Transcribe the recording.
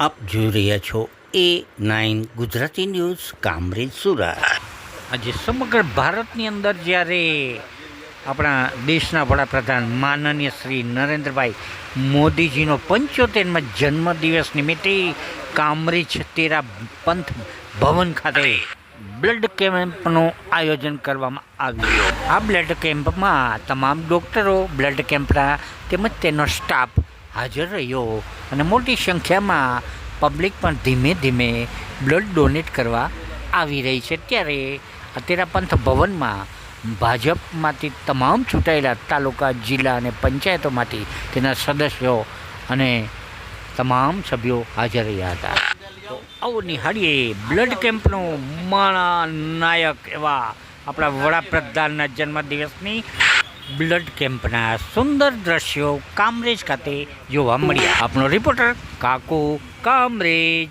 આપ જોઈ રહ્યા છો A nine Gujarati news, Kamrej, Surat. આજે સમગ્ર ભારતની અંદર જ્યારે આપણા દેશના વડાપ્રધાન માનનીય શ્રી નરેન્દ્રભાઈ મોદીજીનો પંચોતેરમાં જન્મદિવસ નિમિત્તે કામરેજ તેરા પંથ ભવન ખાતે બ્લડ કેમ્પનું આયોજન કરવામાં આવ્યું. આ બ્લડ કેમ્પમાં તમામ ડૉક્ટરો, બ્લડ કેમ્પના તેમજ તેનો સ્ટાફ હાજર રહ્યો અને મોટી સંખ્યામાં પબ્લિક પણ ધીમે ધીમે બ્લડ ડોનેટ કરવા આવી રહી છે. ત્યારે અત્યારે પંથ ભવનમાં ભાજપમાંથી તમામ ચૂંટાયેલા તાલુકા, જિલ્લા અને પંચાયતોમાંથી તેના સદસ્યો અને તમામ સભ્યો હાજર રહ્યા હતા. તો આવો નિહાળીએ બ્લડ કેમ્પનું માણા નાયક એવા આપણા વડાપ્રધાનના જન્મદિવસની બ્લડ કેમ્પના સુંદર દ્રશ્યો કામરેજ ખાતે જોવા મળ્યા. આપનો રિપોર્ટર કાકુ કામરેજ.